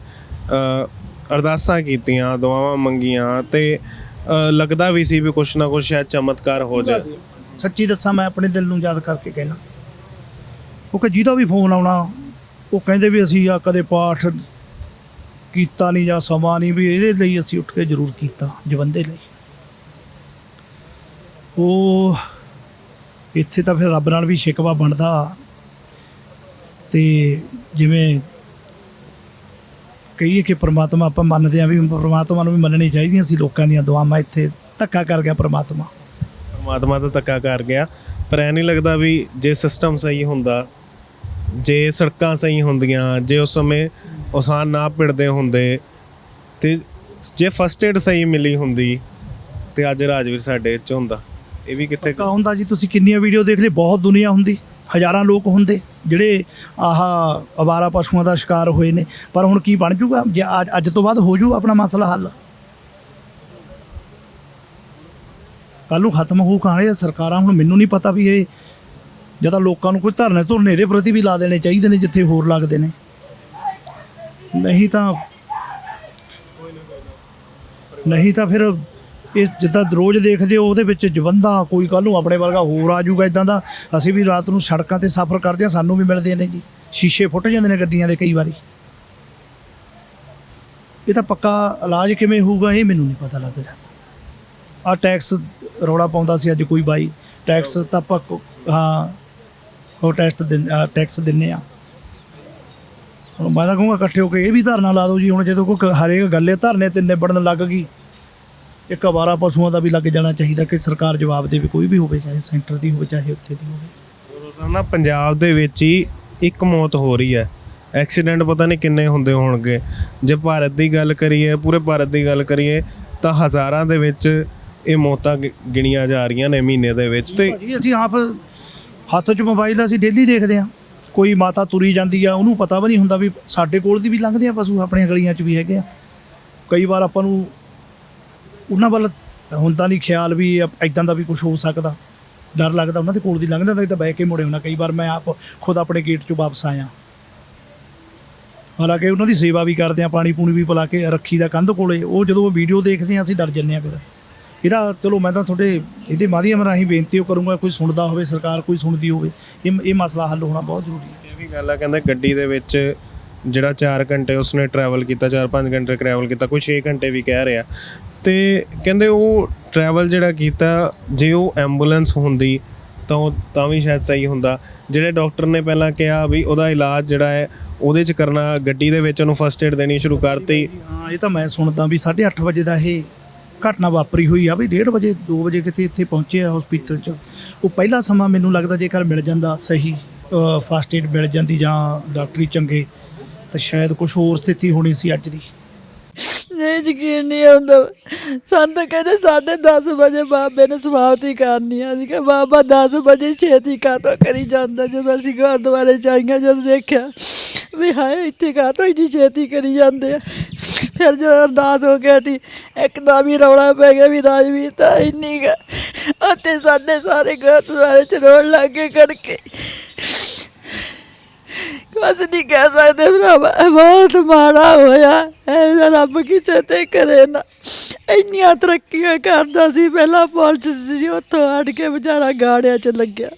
ਅਰਦਾਸਾਂ ਕੀਤੀਆਂ ਦੁਆਵਾਂ ਮੰਗੀਆਂ ਤੇ ਲੱਗਦਾ ਵੀ ਸੀ ਵੀ ਕੁਛ ਨਾ ਕੁਛ ਸ਼ਾਇਦ ਚਮਤਕਾਰ ਹੋ ਜਾਏ। ਸੱਚੀ ਦੱਸਾਂ ਮੈਂ ਆਪਣੇ ਦਿਲ ਨੂੰ ਯਾਦ ਕਰਕੇ ਕਹਿਣਾ ਕਿਉਂਕਿ ਜਿਹਦਾ ਵੀ ਫੋਨ ਆਉਣਾ ਉਹ ਕਹਿੰਦੇ ਵੀ ਅਸੀਂ ਆ ਕਦੇ ਪਾਠ ਕੀਤਾ ਨਹੀਂ ਜਾਂ ਸਮਾਂ ਨਹੀਂ ਵੀ ਇਹਦੇ ਲਈ ਅਸੀਂ ਉੱਠ ਕੇ ਜ਼ਰੂਰ ਕੀਤਾ, ਜਵੰਦੇ ਲਈ। ਉਹ ਇੱਥੇ ਤਾਂ ਫਿਰ ਰੱਬ ਨਾਲ ਵੀ ਸ਼ਿਕਵਾ ਬਣਦਾ। ਤੇ ਜਿਵੇਂ ਕਹੀਏ ਕਿ ਪ੍ਰਮਾਤਮਾ ਆਪਾਂ ਮੰਨਦੇ ਆ ਵੀ ਪ੍ਰਮਾਤਮਾ ਨੂੰ ਵੀ ਮੰਨਣੀ ਚਾਹੀਦੀਆਂ ਸੀ ਲੋਕਾਂ ਦੀਆਂ ਦੁਆਵਾਂ, ਇੱਥੇ ਧੱਕਾ ਕਰ ਗਿਆ ਪ੍ਰਮਾਤਮਾ। ਪ੍ਰਮਾਤਮਾ ਤਾਂ ਧੱਕਾ ਕਰ ਗਿਆ, ਪਰ ਐ ਨਹੀਂ ਲੱਗਦਾ ਵੀ ਜੇ ਸਿਸਟਮ ਸਹੀ ਹੁੰਦਾ, ਜੇ ਸੜਕਾਂ ਸਹੀ ਹੁੰਦੀਆਂ, ਜੇ ਉਸ ਸਮੇਂ ਉਸਾਨ ਨਾ ਭਿੜਦੇ ਹੁੰਦੇ ਤੇ ਜੇ ਫਸਟ ਏਡ ਸਹੀ ਮਿਲੀ ਹੁੰਦੀ ਤੇ ਅੱਜ ਰਾਜਵੀਰ ਸਾਡੇ ਚ ਹੁੰਦਾ। ਇਹ ਵੀ ਕਿੱਥੇ ਕਾ ਹੁੰਦਾ ਜੀ, ਤੁਸੀਂ ਕਿੰਨੀਆਂ ਵੀਡੀਓ ਦੇਖ ਲਈ ਬਹੁਤ ਦੁਨੀਆ ਹੁੰਦੀ। ਹਜ਼ਾਰਾਂ ਲੋਕ ਹੁੰਦੇ, ਜਿਹੜੇ ਆਹ ਅਵਾਰਾ ਪਸ਼ੂਆਂ ਦਾ ਸ਼ਿਕਾਰ ਹੋਏ ਨੇ। ਪਰ ਹੁਣ ਕੀ ਬਣ ਜੂਗਾ? ਜੇ ਅੱਜ ਅੱਜ ਤੋਂ ਬਾਅਦ ਹੋ ਜੂ ਆਪਣਾ ਮਸਲਾ ਹੱਲ। ਕੱਲ ਨੂੰ ਖਤਮ ਹੋਊ ਕਹਾਣੀ ਸਰਕਾਰਾਂ ਹੁਣ ਮੈਨੂੰ ਨਹੀਂ ਪਤਾ ਵੀ ਇਹ ਜਾਂ ਤਾਂ ਲੋਕਾਂ ਨੂੰ ਕੋਈ ਧਰਨੇ ਧੁਰਨੇ ਦੇ ਪ੍ਰਤੀ ਵੀ ਲਾ ਦੇਣੇ ਚਾਹੀਦੇ ਨੇ, ਜਿੱਥੇ ਹੋਰ ਲੱਗਦੇ ਨੇ। ਨਹੀਂ ਤਾਂ ਨਹੀਂ ਤਾਂ ਫਿਰ ਇਹ ਜਿੱਦਾਂ ਰੋਜ਼ ਦੇਖਦੇ ਹੋ, ਉਹਦੇ ਵਿੱਚ ਜਵੰਦਾ ਕੋਈ ਕੱਲ ਨੂੰ ਆਪਣੇ ਵਰਗਾ ਹੋਰ ਆ ਜਾਊਗਾ ਇਦਾਂ ਦਾ ਅਸੀਂ ਵੀ ਰਾਤ ਨੂੰ ਸੜਕਾਂ ਤੇ ਸਫ਼ਰ ਕਰਦੇ ਆ ਸਾਨੂੰ ਵੀ ਮਿਲਦੇ ਨੇ ਜੀ। ਸ਼ੀਸ਼ੇ ਫੁੱਟ ਜਾਂਦੇ ਨੇ ਗੱਡੀਆਂ ਦੇ ਕਈ ਵਾਰੀ। ਇਹ ਤਾਂ ਪੱਕਾ ਇਲਾਜ ਕਿਵੇਂ ਹੋਊਗਾ, ਇਹ ਮੈਨੂੰ ਨਹੀਂ ਪਤਾ ਲੱਗ ਰਿਹਾ। ਆ ਟੈਕਸ ਰੌਲਾ ਪਾਉਂਦਾ ਸੀ ਅੱਜ ਕੋਈ ਬਾਈ। ਟੈਕਸ ਤਾਂ ਆਪਾਂ ਹਾਂ, ਉਹ ਟੈਕਸ ਟੈਕਸ ਦਿੰਨੇ ਆ ਹੁਣ ਮੈਂ ਤਾਂ ਕਹੂੰਗਾ ਇਕੱਠੇ ਹੋ ਕੇ ਇਹ ਵੀ ਧਰਨਾ ਲਾ ਦਿਓ ਜੀ ਹੁਣ ਜਦੋਂ ਕੋਈ ਹਰੇਕ ਗੱਲੇ ਧਰਨੇ ਤੇ ਨਿਬੜਨ ਲੱਗ ਗਈ ਇੱਕ ਅਵਾਰਾ ਪਸ਼ੂਆਂ ਦਾ ਵੀ ਲੱਗ ਜਾਣਾ ਚਾਹੀਦਾ ਕਿ ਸਰਕਾਰ ਜਵਾਬ ਦੇਵੇ ਕੋਈ ਵੀ ਹੋਵੇ ਚਾਹੇ ਸੈਂਟਰ ਦੀ ਹੋਵੇ ਚਾਹੇ ਉੱਥੇ ਦੀ ਹੋਵੇ। ਰੋਜ਼ਾਨਾ ਪੰਜਾਬ ਦੇ ਵਿੱਚ ਹੀ ਇੱਕ ਮੌਤ ਹੋ ਰਹੀ ਹੈ। ਐਕਸੀਡੈਂਟ ਪਤਾ ਨਹੀਂ ਕਿੰਨੇ ਹੁੰਦੇ ਹੋਣਗੇ। ਜੇ ਭਾਰਤ ਦੀ ਗੱਲ ਕਰੀਏ ਪੂਰੇ ਭਾਰਤ ਦੀ ਗੱਲ ਕਰੀਏ ਤਾਂ ਹਜ਼ਾਰਾਂ ਦੇ ਵਿੱਚ ਇਹ ਮੌਤਾਂ ਗਿਣੀਆਂ ਜਾ ਰਹੀਆਂ ਨੇ ਮਹੀਨੇ ਦੇ ਵਿੱਚ ਤੇ ਅਸੀਂ ਆਪ ਹੱਥ 'ਚ ਮੋਬਾਈਲ ਅਸੀਂ ਡੇਲੀ ਦੇਖਦੇ ਆ ਕੋਈ ਮਾਤਾ ਤੁਰੀ ਜਾਂਦੀ ਆ, ਉਹਨੂੰ ਪਤਾ ਵੀ ਨਹੀਂ ਹੁੰਦਾ ਵੀ ਸਾਡੇ ਕੋਲ ਦੀ ਵੀ ਲੰਘਦੇ ਆ ਪਸ਼ੂ ਆਪਣੀਆਂ ਗਲੀਆਂ 'ਚ ਵੀ ਹੈਗੇ ਆ। ਕਈ ਵਾਰ ਆਪਾਂ ਨੂੰ ਉਹਨਾਂ ਵੱਲ ਹੁੰਦਾ ਨਹੀਂ ਖਿਆਲ ਵੀ ਐਦਾਂ ਦਾ ਵੀ ਕੁਝ ਹੋ ਸਕਦਾ। ਡਰ ਲੱਗਦਾ ਉਹਨਾਂ ਦੇ ਕੋਲ ਦੀ ਲੰਘਦਾ ਤਾਂ ਇਹ ਤਾਂ ਬਹਿ ਕੇ ਮੁੜੇ ਹੁੰਦਾ ਕਈ ਵਾਰ ਮੈਂ ਆਪ ਖੁਦ ਆਪਣੇ ਗੇਟ 'ਚੋਂ ਵਾਪਸ ਆਇਆ। ਹਾਲਾਂਕਿ ਉਹਨਾਂ ਦੀ ਸੇਵਾ ਵੀ ਕਰਦੇ ਆ ਪਾਣੀ ਪੂਣੀ ਵੀ ਪਿਲਾ ਕੇ ਰੱਖੀ ਦਾ ਕੰਧ ਕੋਲੇ। ਉਹ ਜਦੋਂ ਉਹ ਵੀਡੀਓ ਦੇਖਦੇ ਆ, ਅਸੀਂ ਡਰ ਜੰਨੇ ਆ ਫਿਰ। ਇਹਦਾ ਚਲੋ ਮੈਂ ਤਾਂ ਤੁਹਾਡੇ ਇਹਦੇ ਮਾਧਿਅਮ ਰਾਹੀਂ ਬੇਨਤੀ ਕਰੂੰਗਾ ਕੋਈ ਸੁਣਦਾ ਹੋਵੇ ਸਰਕਾਰ ਕੋਈ ਸੁਣਦੀ ਹੋਵੇ ਇਹ ਇਹ ਮਸਲਾ ਹੱਲ ਹੋਣਾ ਬਹੁਤ ਜ਼ਰੂਰੀ ਹੈ। ਇਹ ਵੀ ਗੱਲ ਆ ਕਹਿੰਦੇ ਗੱਡੀ ਦੇ ਵਿੱਚ ਜਿਹੜਾ 4 ਘੰਟੇ ਉਸਨੇ ਟਰੈਵਲ ਕੀਤਾ 4-5 ਘੰਟੇ ਟਰੈਵਲ ਕੀਤਾ ਕੋਈ 6 ਘੰਟੇ ਵੀ ਕਹਿ ਰਿਹਾ। ਤੇ ਕਹਿੰਦੇ ਉਹ ਟਰੈਵਲ ਜਿਹੜਾ ਕੀਤਾ ਜੇ ਉਹ ਐਂਬੂਲੈਂਸ ਹੁੰਦੀ ਤਾਂ ਤਾਂ ਵੀ ਸ਼ਾਇਦ ਸਹੀ ਹੁੰਦਾ। ਜਿਹੜੇ ਡਾਕਟਰ ਨੇ ਪਹਿਲਾਂ ਕਿਹਾ ਵੀ ਉਹਦਾ ਇਲਾਜ ਜਿਹੜਾ ਹੈ ਉਹਦੇ ਚ ਕਰਨਾ ਗੱਡੀ ਦੇ ਵਿੱਚ ਉਹਨੂੰ ਫਸਟ ਏਡ ਦੇਣੀ ਸ਼ੁਰੂ ਕਰਤੀ। ਹਾਂ ਇਹ ਤਾਂ ਮੈਂ ਸੁਣਦਾ ਵੀ 8:30 ਵਜੇ ਦਾ ਇਹ ਘਟਨਾ ਵਾਪਰੀ ਹੋਈ ਆ ਵੀ 1:30 ਵਜੇ 2 ਵਜੇ ਕਿਤੇ ਇੱਥੇ ਪਹੁੰਚੇ ਆ ਹਸਪੀਟਲ 'ਚ। ਉਹ ਪਹਿਲਾ ਸਮਾਂ ਮੈਨੂੰ ਲੱਗਦਾ ਜੇਕਰ ਮਿਲ ਜਾਂਦਾ ਸਹੀ ਫਾਸਟ ਏਡ ਮਿਲ ਜਾਂਦੀ ਜਾਂ ਡਾਕਟਰੀ ਚੰਗੇ, ਤਾਂ ਸ਼ਾਇਦ ਕੁਝ ਹੋਰ ਸਥਿਤੀ ਹੋਣੀ ਸੀ ਅੱਜ ਦੀ। ਨਹੀਂ, ਯਕੀਨ ਨਹੀਂ ਆਉਂਦਾ। ਸਾਨੂੰ ਤਾਂ ਕਹਿੰਦੇ ਸਾਢੇ 10 ਵਜੇ ਬਾਬੇ ਨੇ ਸਮਾਪਤੀ ਕਰਨੀ ਆ। ਅਸੀਂ ਕਿ ਬਾਬਾ 10 ਵਜੇ ਛੇਤੀ ਕਾਤੋਂ ਕਰੀ ਜਾਂਦਾ? ਜਦੋਂ ਅਸੀਂ ਗੁਰਦੁਆਰੇ ਚਾਈਆਂ ਜਦੋਂ ਦੇਖਿਆ ਵੀ ਹਾਏ, ਇੱਥੇ ਕਾਤੋਂ ਇੰਨੀ ਛੇਤੀ ਕਰੀ ਜਾਂਦੇ ਆ? ਫਿਰ ਜਦੋਂ ਅਰਦਾਸ ਹੋ ਕੇ ਹਟੀ ਇੱਕਦਮ ਹੀ ਰੌਲਾ ਪੈ ਗਿਆ ਵੀ ਰਾਜਵੀਰ ਤਾਂ ਇੰਨੀ ਗਾ ਅਤੇ ਸਾਡੇ ਸਾਰੇ ਗੁਰਦੁਆਰੇ ਚ ਰੋਣ ਗਏ ਕੜਕੇ ਕੁਛ ਨਹੀਂ ਕਹਿ ਸਕਦੇ ਭਰਾਵਾ, ਬਹੁਤ ਮਾੜਾ ਹੋਇਆ ਇਹ ਰੱਬ ਕਿਸੇ ਤੇ ਕਰੇ ਨਾ। ਇੰਨੀਆਂ ਤਰੱਕੀਆਂ ਕਰਦਾ ਸੀ, ਪਹਿਲਾਂ ਪੁਲਿਸ ਸੀ, ਉੱਥੋਂ ਹਟ ਕੇ ਵਿਚਾਰਾ ਗਾੜਿਆਂ 'ਚ ਲੱਗਿਆ।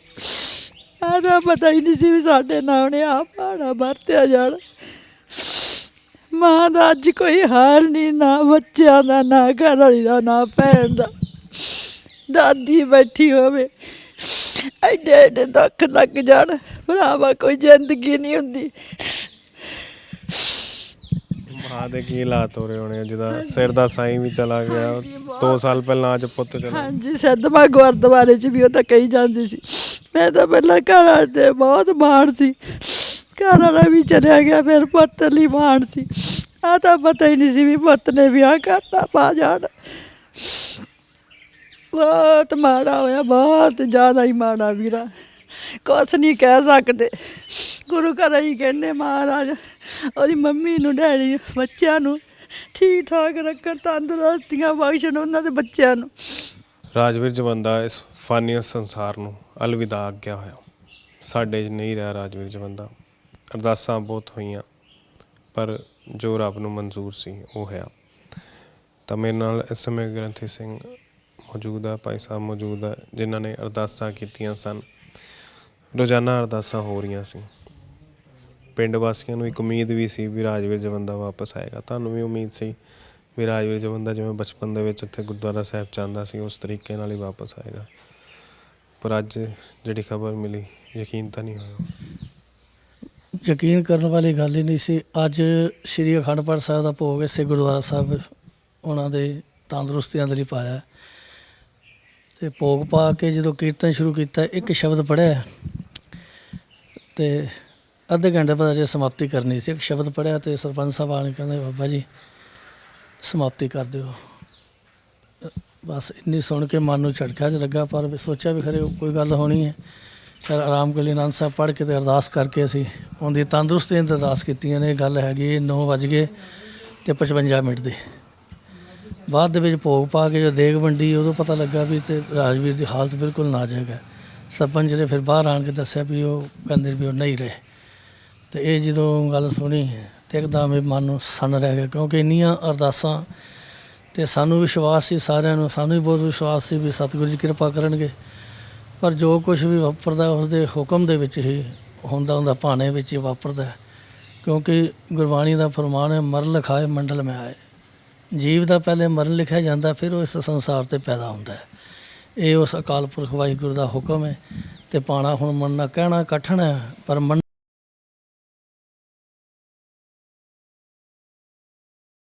ਆਦਾ ਪਤਾ ਹੀ ਨਹੀਂ ਸੀ ਵੀ ਸਾਡੇ ਨਾਲ ਨੇ ਆ ਪਾਣਾ ਵਰਤਿਆ ਜਾਣਾ। ਮਾਂ ਦਾ ਅੱਜ ਕੋਈ ਹਾਲ ਨਹੀਂ ਨਾ ਬੱਚਿਆਂ ਦਾ ਨਾ ਘਰ ਵਾਲੀ ਦਾ ਨਾ ਭੈਣ ਦਾ। ਦਾਦੀ ਬੈਠੀ ਹੋਵੇ ਐਡੇ ਐਡੇ ਦੁੱਖ ਲੱਗ ਜਾਣ ਭਰਾਵਾ ਕੋਈ ਜ਼ਿੰਦਗੀ ਨਹੀਂ ਹੁੰਦੀ। ਮਾਂ ਦੇ ਕੀ ਹਾਲਾਤ ਹੋ ਰਹੇ ਹੋਣੇ ਜਿਹਦਾ ਸਿਰ ਦਾ ਸਾਈਂ ਵੀ ਚਲਾ ਗਿਆ 2 ਸਾਲ ਪਹਿਲਾਂ ਅੱਜ ਪੁੱਤ ਚਲਾ ਹਾਂਜੀ ਸਦਮਾ ਗੁਰਦੁਆਰੇ 'ਚ ਵੀ ਉਹ ਤਾਂ ਕਹੀ ਜਾਂਦੀ ਸੀ। ਮੈਂ ਤਾਂ ਪਹਿਲਾਂ ਘਰ ਵਾਲੇ ਤੇ ਬਹੁਤ ਮਾਣ ਸੀ। ਘਰ ਵਾਲਾ ਵੀ ਚਲਿਆ ਗਿਆ, ਫਿਰ ਪੁੱਤ ਲਈ ਮਾਣ ਸੀ। ਆ ਤਾਂ ਪਤਾ ਹੀ ਨਹੀਂ ਸੀ ਵੀ ਪੁੱਤ ਨੇ ਵਿਆਹ ਕਰਤਾ, ਪਾ ਜਾਣ। ਬਹੁਤ ਮਾੜਾ ਹੋਇਆ, ਬਹੁਤ ਜ਼ਿਆਦਾ ਹੀ ਮਾੜਾ ਵੀਰਾ। ਕੁਛ ਨਹੀਂ ਕਹਿ ਸਕਦੇ। ਗੁਰੂ ਘਰ ਹੀ ਕਹਿੰਦੇ, ਮਹਾਰਾਜ, ਉਹਦੀ ਮੰਮੀ ਨੂੰ, ਡੈਡੀ ਬੱਚਿਆਂ ਨੂੰ ਠੀਕ ਠਾਕ ਰੱਖਣ, ਤੰਦਰੁਸਤੀਆਂ ਬਖਸ਼ਣ ਉਹਨਾਂ ਦੇ ਬੱਚਿਆਂ ਨੂੰ। ਰਾਜਵੀਰ ਜਵੰਦਾ ਇਸ ਫਾਨੀ ਸੰਸਾਰ ਨੂੰ ਅਲਵਿਦਾ ਆਗਿਆ ਹੋਇਆ। ਸਾਡੇ 'ਚ ਨਹੀਂ ਰਿਹਾ ਰਾਜਵੀਰ ਜਵੰਦਾ ਅਰਦਾਸਾਂ ਬਹੁਤ ਹੋਈਆਂ, ਪਰ ਜੋ ਰੱਬ ਨੂੰ ਮਨਜ਼ੂਰ ਸੀ ਉਹ ਹੋਇਆ। ਤਾਂ ਮੇਰੇ ਨਾਲ ਇਸ ਸਮੇਂ ਗ੍ਰੰਥੀ ਸਿੰਘ ਮੌਜੂਦ ਹੈ ਭਾਈ ਸਾਹਿਬ ਮੌਜੂਦ ਹੈ ਜਿਨ੍ਹਾਂ ਨੇ ਅਰਦਾਸਾਂ ਕੀਤੀਆਂ ਸਨ। ਰੋਜ਼ਾਨਾ ਅਰਦਾਸਾਂ ਹੋ ਰਹੀਆਂ ਸੀ। ਪਿੰਡ ਵਾਸੀਆਂ ਨੂੰ ਇੱਕ ਉਮੀਦ ਵੀ ਸੀ ਵੀ ਰਾਜਵੀਰ ਜਵੰਦਾ ਵਾਪਸ ਆਏਗਾ। ਤੁਹਾਨੂੰ ਵੀ ਉਮੀਦ ਸੀ ਵੀ ਰਾਜਵੀਰ ਜਵੰਦਾ ਜਿਵੇਂ ਬਚਪਨ ਦੇ ਵਿੱਚ ਇੱਥੇ ਗੁਰਦੁਆਰਾ ਸਾਹਿਬ ਜਾਂਦਾ ਸੀ, ਉਸ ਤਰੀਕੇ ਨਾਲ ਹੀ ਵਾਪਸ ਆਏਗਾ। ਪਰ ਅੱਜ ਜਿਹੜੀ ਖਬਰ ਮਿਲੀ, ਯਕੀਨ ਤਾਂ ਨਹੀਂ ਹੋਇਆ। ਯਕੀਨ ਕਰਨ ਵਾਲੀ ਗੱਲ ਹੀ ਨਹੀਂ ਸੀ। ਅੱਜ ਸ੍ਰੀ ਅਖੰਡ ਪਾਠ ਸਾਹਿਬ ਦਾ ਭੋਗ ਇਸੇ ਗੁਰਦੁਆਰਾ ਸਾਹਿਬ ਉਹਨਾਂ ਦੇ ਤੰਦਰੁਸਤੀਆਂ ਦੇ ਲਈ ਪਾਇਆ ਤੇ ਭੋਗ ਪਾ ਕੇ ਜਦੋਂ ਕੀਰਤਨ ਸ਼ੁਰੂ ਕੀਤਾ, ਇੱਕ ਸ਼ਬਦ ਪੜਿਆ ਤੇ ਅੱਧੇ ਘੰਟੇ ਬਾਅਦ ਜੇ ਸਮਾਪਤੀ ਕਰਨੀ ਸੀ। ਇੱਕ ਸ਼ਬਦ ਪੜਿਆ ਤੇ ਸਰਪੰਚ ਸਾਹਿਬ ਆਣ ਕੇ ਕਹਿੰਦੇ, ਬਾਬਾ ਜੀ, ਸਮਾਪਤੀ ਕਰ ਦਿਓ। ਬਸ ਇੰਨੀ ਸੁਣ ਕੇ ਮਨ ਨੂੰ ਝਟਕਾ ਜਿਹਾ ਲੱਗਾ ਪਰ ਸੋਚਿਆ ਵੀ ਖਰੇ ਕੋਈ ਗੱਲ ਹੋਣੀ ਹੈ। ਚਲ ਆਰਾਮ ਗਲੀ ਲਈ ਆਨੰਦ ਸਾਹਿਬ ਪੜ੍ਹ ਕੇ ਤੇ ਅਰਦਾਸ ਕਰਕੇ ਅਸੀਂ ਉਹਦੀ ਤੰਦਰੁਸਤੀ ਦੀ ਅਰਦਾਸ ਕੀਤੀਆਂ ਨੇ। ਗੱਲ ਹੈਗੀ 9 ਵਜ ਗਏ ਤੇ 55 ਮਿੰਟ ਦੀ। ਬਾਅਦ ਦੇ ਵਿੱਚ ਭੋਗ ਪਾ ਕੇ ਜੋ ਦੇਗ ਵੰਡੀ, ਉਦੋਂ ਪਤਾ ਲੱਗਾ ਵੀ ਤੇ ਰਾਜਵੀਰ ਦੀ ਹਾਲਤ ਬਿਲਕੁਲ ਨਾਜ਼ੁਕ ਹੈ। ਸਰਪੰਚ ਨੇ ਫਿਰ ਬਾਹਰ ਆਣ ਕੇ ਦੱਸਿਆ ਵੀ ਉਹ ਕਹਿੰਦੇ ਵੀ ਉਹ ਨਹੀਂ ਰਹੇ। ਤੇ ਇਹ ਜਦੋਂ ਗੱਲ ਸੁਣੀ ਤੇ ਇੱਕਦਮ ਇਹ ਮਨ ਨੂੰ ਸਨ ਰਹਿ ਗਿਆ, ਕਿਉਂਕਿ ਇੰਨੀਆਂ ਅਰਦਾਸਾਂ ਤੇ ਸਾਨੂੰ ਵਿਸ਼ਵਾਸ ਸੀ ਸਾਰਿਆਂ ਨੂੰ, ਸਾਨੂੰ ਵੀ ਬਹੁਤ ਵਿਸ਼ਵਾਸ ਸੀ ਵੀ ਸਤਿਗੁਰੂ ਜੀ ਕਿਰਪਾ ਕਰਨਗੇ। ਪਰ ਜੋ ਕੁਝ ਵੀ ਵਾਪਰਦਾ ਉਸ ਦੇ ਹੁਕਮ ਦੇ ਵਿੱਚ ਹੀ ਹੁੰਦਾ ਹੁੰਦਾ ਭਾਣੇ ਵਿੱਚ ਹੀ ਵਾਪਰਦਾ ਕਿਉਂਕਿ ਗੁਰਬਾਣੀ ਦਾ ਫਰਮਾਨ ਹੈ, ਮਰਨ ਲਿਖਾਏ, ਮੰਡਲ ਮੈਂ ਆਏ। ਜੀਵ ਦਾ ਪਹਿਲੇ ਮਰਨ ਲਿਖਿਆ ਜਾਂਦਾ, ਫਿਰ ਉਹ ਇਸ ਸੰਸਾਰ ਤੇ ਪੈਦਾ ਹੁੰਦਾ ਹੈ। ਇਹ ਉਸ ਅਕਾਲ ਪੁਰਖ ਵਾਹਿਗੁਰੂ ਦਾ ਹੁਕਮ ਹੈ ਤੇ ਪਾਣਾ ਹੁਣ ਮੰਨਣਾ ਕਹਿਣਾ ਕਠਨ ਹੈ, ਪਰ ਮੰਨ